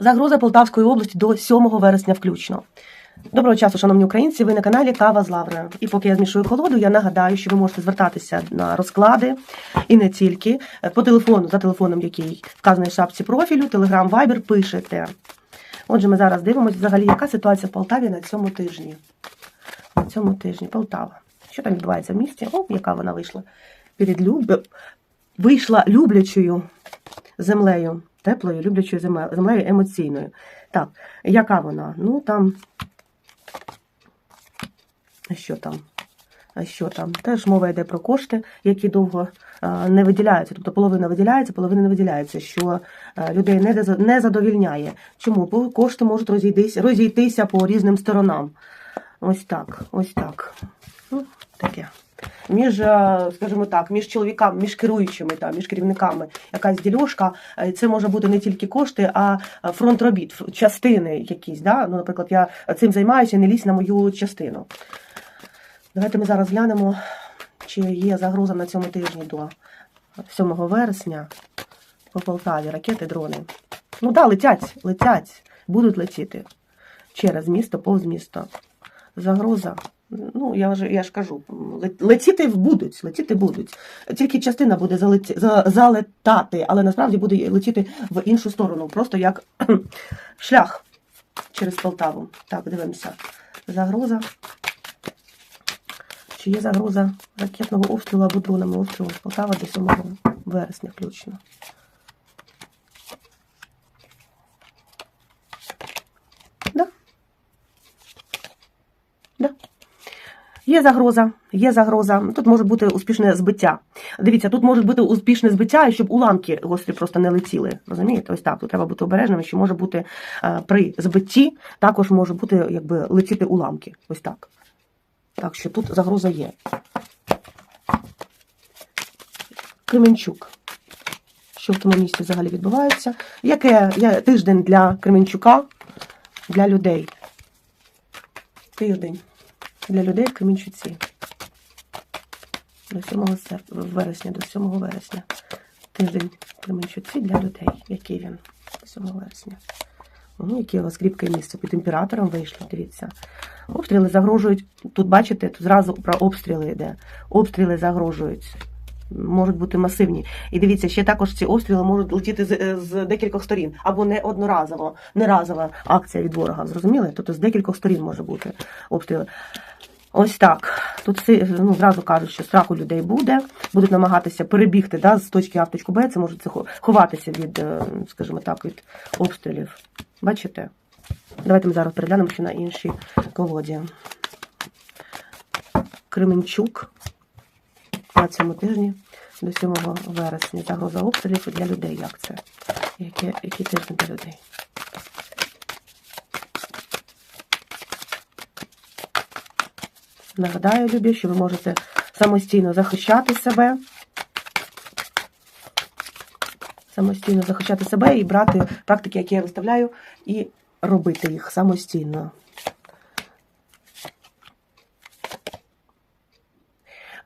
Загроза Полтавської області до 7 вересня включно. Доброго часу, шановні українці. Ви на каналі Кава з Лаврою. І поки я змішую колоду, я нагадаю, що ви можете звертатися на розклади і не тільки по телефону, за телефоном, який вказаний в шапці профілю, Telegram, Viber, пишете. Отже, ми зараз дивимося взагалі, яка ситуація в Полтаві на цьому тижні. На цьому тижні Полтава. Що там відбувається в місті? О, яка вона вийшла. Перед люб... Вийшла люблячою землею, теплою, люблячою землею, емоційною. Так, яка вона? Ну там. Що там? Що там? Теж мова йде про кошти, які довго не виділяються. Тобто половина виділяється, половина не виділяється, що людей не задовільняє. Чому? Бо кошти можуть розійтися, розійтися по різним сторонам. Ось так, ось так. Ну, таке. Між, е, скажімо так, між чоловіками, між керуючими, та, між керівниками якась ділюшка. Е, Це може бути не тільки кошти, а е, фронт робіт, частини якісь. Да? Ну, наприклад, я цим займаюся, не лізь на мою частину. Давайте ми зараз глянемо, чи є загроза на цьому тижні до 7 вересня по Полтаві. Ракети, дрони. Ну так, да, летять, летять, будуть летіти через місто, повз місто. Загроза. Ну, я ж, я ж кажу, летіти будуть, летіти будуть. Тільки частина буде залеті, за, залетати, але насправді буде летіти в іншу сторону, просто як шлях через Полтаву. Так, дивимося. Загроза. Чи є загроза ракетного обстрілу або дронами обстрілу з Полтава до 7 вересня включно? Да. Є загроза, є загроза. Тут може бути успішне збиття. Дивіться, тут може бути успішне збиття, і щоб уламки гострі просто не летіли. Розумієте? Ось так. Тут треба бути обережними, що може бути е, при збитті також може бути якби летіти уламки. Ось так. Так що тут загроза є. Кременчук. Що в тому місті взагалі відбувається? Яке є тиждень для Кременчука, для людей? Тиждень для людей в Кременчуці. До 7 вересня, до 7 вересня. Тиждень в Кременчуці для людей. Який він? До 7 вересня. Ну, яке у вас кріпке місце під імператором вийшло, дивіться. Обстріли загрожують. Тут бачите, тут зразу про обстріли йде. Обстріли загрожують. Можуть бути масивні. І дивіться, ще також ці обстріли можуть летіти з, з декількох сторін. Або не одноразово, не разова акція від ворога. Зрозуміли? Тобто з декількох сторін може бути обстріли. Ось так. Тут ну, зразу кажуть, що страх у людей буде, будуть намагатися перебігти да, з точки А в точку Б, це можуть ховатися від, е, скажімо так, від обстрілів. Бачите? Давайте ми зараз переглянемо ще на іншій колоді. Кременчук на цьому тижні до 7 вересня. Загроза обстрілів для людей. Як це? Яке, який тиждень для людей? Нагадаю, любі, що ви можете самостійно захищати себе. Самостійно захищати себе і брати практики, які я виставляю, і робити їх самостійно.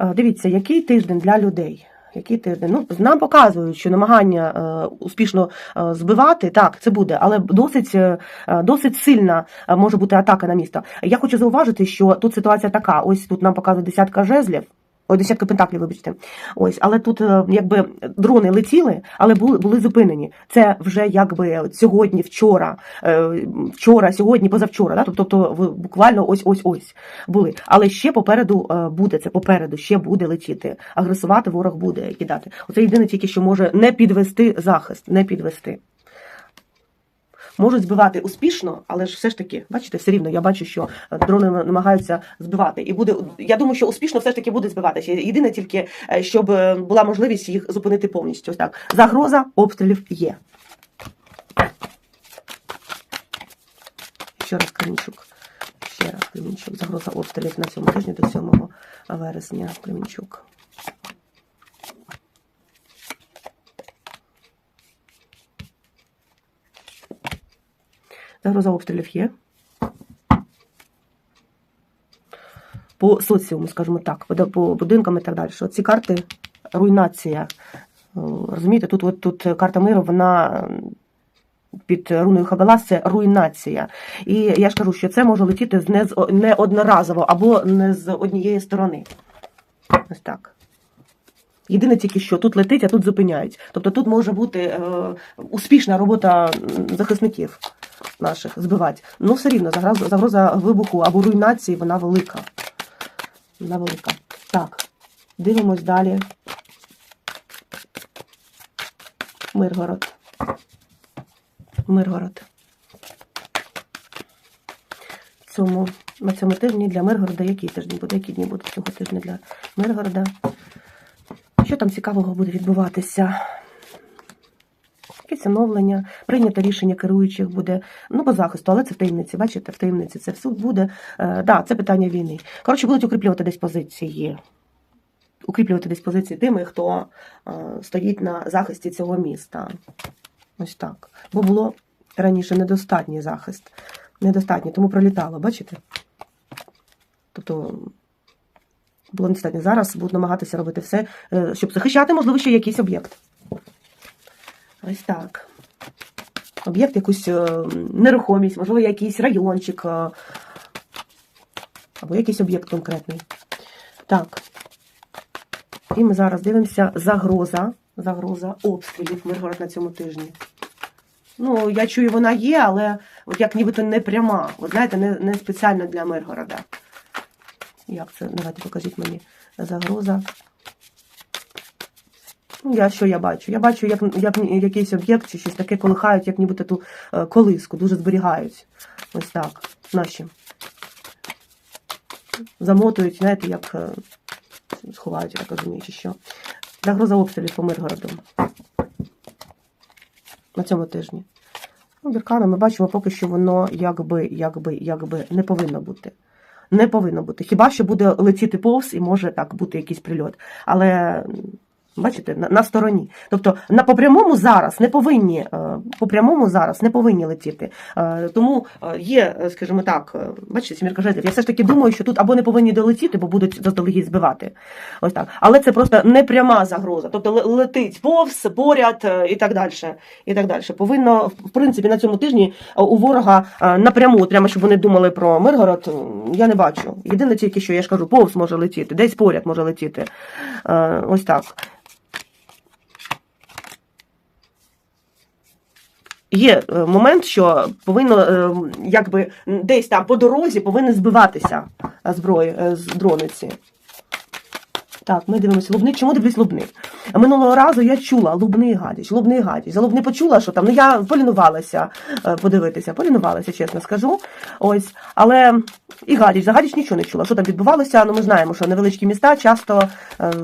Е, Дивіться, який тиждень для людей. Який тиждень? Ну, нам показують, що намагання е, успішно е, збивати, так, це буде, але досить, е, е, досить сильна е, може бути атака на місто. Я хочу зауважити, що тут ситуація така: ось тут нам показують десятка жезлів. Ой, десятка пентаклів, вибачте. Ось, але тут е, якби дрони летіли, але були, були зупинені. Це вже якби сьогодні, вчора, е, вчора, сьогодні, позавчора. Да? Тобто буквально ось ось ось були. Але ще попереду е, буде це попереду, ще буде летіти. Агресувати ворог буде кидати. Оце єдине тільки, що може не підвести захист, не підвести. Можуть збивати успішно, але ж все ж таки, бачите, все рівно я бачу, що е, дрони намагаються збивати. І буде, я думаю, що успішно все ж таки буде збиватися. Єдине тільки, е, щоб е, була можливість їх зупинити повністю. Ось так. Загроза обстрілів є. Ще раз Кремінчук. Ще раз Кремінчук. Загроза обстрілів на цьому тижні до 7 вересня. Кремінчук. Загроза обстрілів є. По соціуму, скажімо так, по, будинкам і так далі. Що ці карти руйнація. Е, Розумієте, тут, от, тут карта миру, вона під руною Хабелас це руйнація. І я ж кажу, що це може летіти не одноразово або не з однієї сторони. Ось так. Єдине тільки що тут летить, а тут зупиняють. Тобто тут може бути е, успішна робота захисників наших збивати. Ну, все рівно загроза, загроза вибуху або руйнації, вона велика. Вона велика. Так, дивимось далі. Миргород. Миргород. Цьому, на цьому тижні для Миргорода який тиждень буде? Які дні будуть цього тижня для Миргорода? Що там цікавого буде відбуватися? Якесь оновлення, прийнято рішення керуючих буде, ну, по захисту, але це в таємниці, бачите, в таємниці це все буде. Е, да, це питання війни. Коротше, будуть укріплювати десь позиції. Укріплювати десь позиції тими, хто е, стоїть на захисті цього міста. Ось так. Бо було раніше недостатній захист. Недостатній, тому пролітало, бачите? Тобто було недостатньо. Зараз будуть намагатися робити все, е, щоб захищати, можливо, ще якийсь об'єкт. Ось так. Об'єкт, якусь е, нерухомість, можливо, якийсь райончик. е, Або якийсь об'єкт конкретний. Так. І ми зараз дивимося загроза. Загроза обстрілів Миргород на цьому тижні. Ну, я чую, вона є, але от як нібито не пряма. От знаєте, не, не спеціально для Миргорода. Як це? Давайте покажіть мені загроза. Я що я бачу? Я бачу, як, як якийсь об'єкт чи щось таке колихають, як нібито ту е, колиску, дуже зберігають. Ось так. Наші. Замотують, знаєте, як е, сховають, я розумію, чи що. Загроза обстрілів по Миргороду. На цьому тижні. Ну, Біркана ми бачимо поки що воно якби, якби, якби не повинно бути. Не повинно бути. Хіба що буде летіти повз і може так бути якийсь прильот. Але бачите, на, на стороні. Тобто на по зараз не повинні, е, по прямому зараз не повинні летіти. Е, Тому е, є, скажімо так, бачите, сімірка жезлів. Я все ж таки думаю, що тут або не повинні долетіти, бо будуть заздалегідь збивати. Ось так. Але це просто не пряма загроза. Тобто летить повз, поряд і так далі. І так далі. Повинно, в принципі, на цьому тижні у ворога напряму, прямо щоб вони думали про Миргород, я не бачу. Єдине тільки, що я ж кажу, повз може летіти, десь поряд може летіти. Ось так. Є е, момент, що повинно е, якби десь там по дорозі повинні збиватися е, зброї з дрониці. Так, ми дивимося Лубни. Чому дивлюсь Лубни? Минулого разу я чула Лубни Гадяч, Лубни Гадяч. За Лубни почула, що там. Ну я полінувалася подивитися, полінувалася, чесно скажу. Ось, але і Гадяч, за Гадяч нічого не чула. Що там відбувалося? Ну ми знаємо, що невеличкі міста часто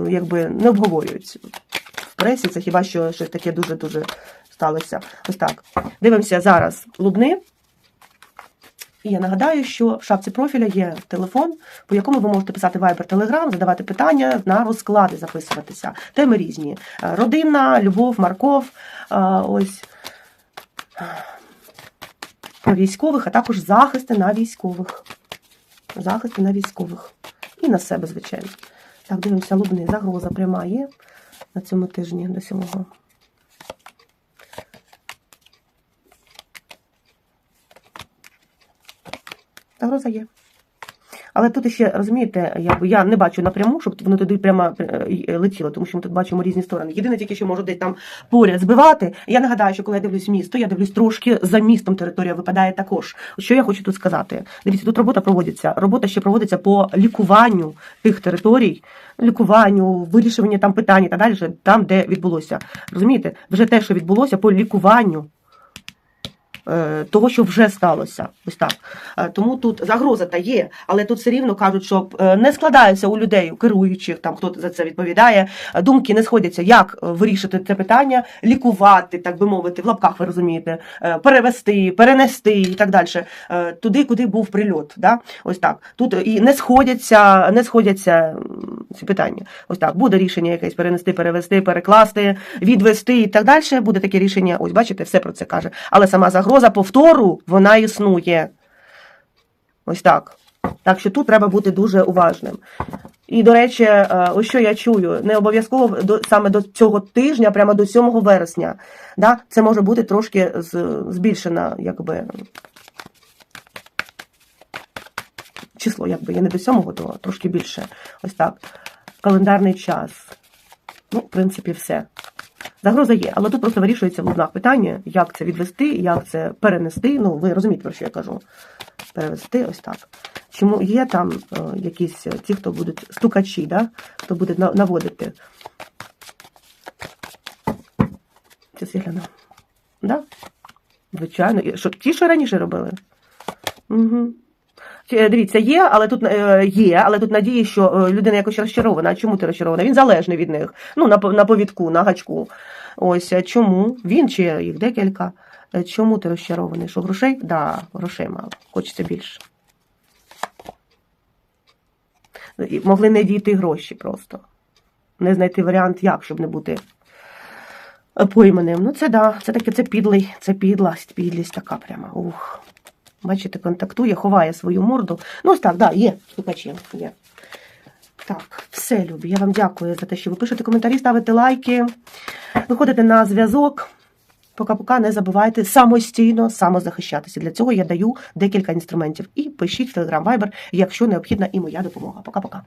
якби не обговорюють пресі. Це хіба що щось таке дуже-дуже сталося. Ось так. Дивимося зараз Лубни. І я нагадаю, що в шапці профіля є телефон, по якому ви можете писати Viber, Telegram, задавати питання на розклади, записуватися. Теми різні: Е, родина, любов, Марков. е, Ось про військових, а також захисти на військових. Захисти на військових. І на себе, звичайно. Так, дивимося, Лубни. Загроза пряма є на цьому тижні до 7 Загроза є. Але тут ще, розумієте, якби я не бачу напряму, щоб воно туди прямо е, летіло, тому що ми тут бачимо різні сторони. Єдине тільки, що може десь там поряд збивати. Я нагадаю, що коли я дивлюсь місто, я дивлюсь трошки за містом територія випадає також. Що я хочу тут сказати? Дивіться, тут робота проводиться. Робота ще проводиться по лікуванню тих територій, лікуванню, вирішуванню там питань і так далі, там, де відбулося. Розумієте, вже те, що відбулося по лікуванню е, того, що вже сталося. Ось так. Е, Тому тут загроза та є, але тут все рівно кажуть, що е, не складаються у людей, у керуючих, там хто за це відповідає, е, думки не сходяться, як е, вирішити це питання, лікувати, так би мовити, в лапках ви розумієте, е, перевести, перенести і так далі, е, туди, куди був прильот. Да? Ось так. Тут і не сходяться, не сходяться ці питання. Ось так. Буде рішення якесь перенести, перевести, перекласти, відвести і так далі. Буде таке рішення. Ось бачите, все про це каже. Але сама загроза повтору вона існує. Ось так. Так що тут треба бути дуже уважним. І, до речі, е, ось що я чую, не обов'язково саме до цього тижня, прямо до 7 вересня. Да? Це може бути трошки збільшена, якби. Число, якби я не до 7, то трошки більше. Ось так. Календарний час. Ну, в принципі, все. Загроза є, але тут просто вирішується в лунах питання, як це відвести, як це перенести. Ну, ви розумієте, про що я кажу. Перевести ось так. Чому є там е, якісь е, ті, хто будуть стукачі, да? хто буде наводити. Це я. Да? Звичайно. Що, ті, що раніше робили? Угу. Дивіться, є, але тут е, є, але тут надії, що е, людина якось розчарована. Чому ти розчарована? Він залежний від них. Ну, на, повідку, на гачку. Ось чому? Він чи їх декілька. Е, Чому ти розчарований? Що грошей? Да, грошей мало. Хочеться більше. Могли не дійти гроші просто. Не знайти варіант, як, щоб не бути е, пойманим. Ну, це да, це таке, це підлий, це підласть, підлість така прямо. Ух. Бачите, контактує, ховає свою морду. Ну, ось так, да, є, слухачі, є. Так, все, любі. Я вам дякую за те, що ви пишете коментарі, ставите лайки, виходите на зв'язок. Поки-пока, не забувайте самостійно самозахищатися. Для цього я даю декілька інструментів. І пишіть в Telegram Viber, якщо необхідна і моя допомога. Пока-пока.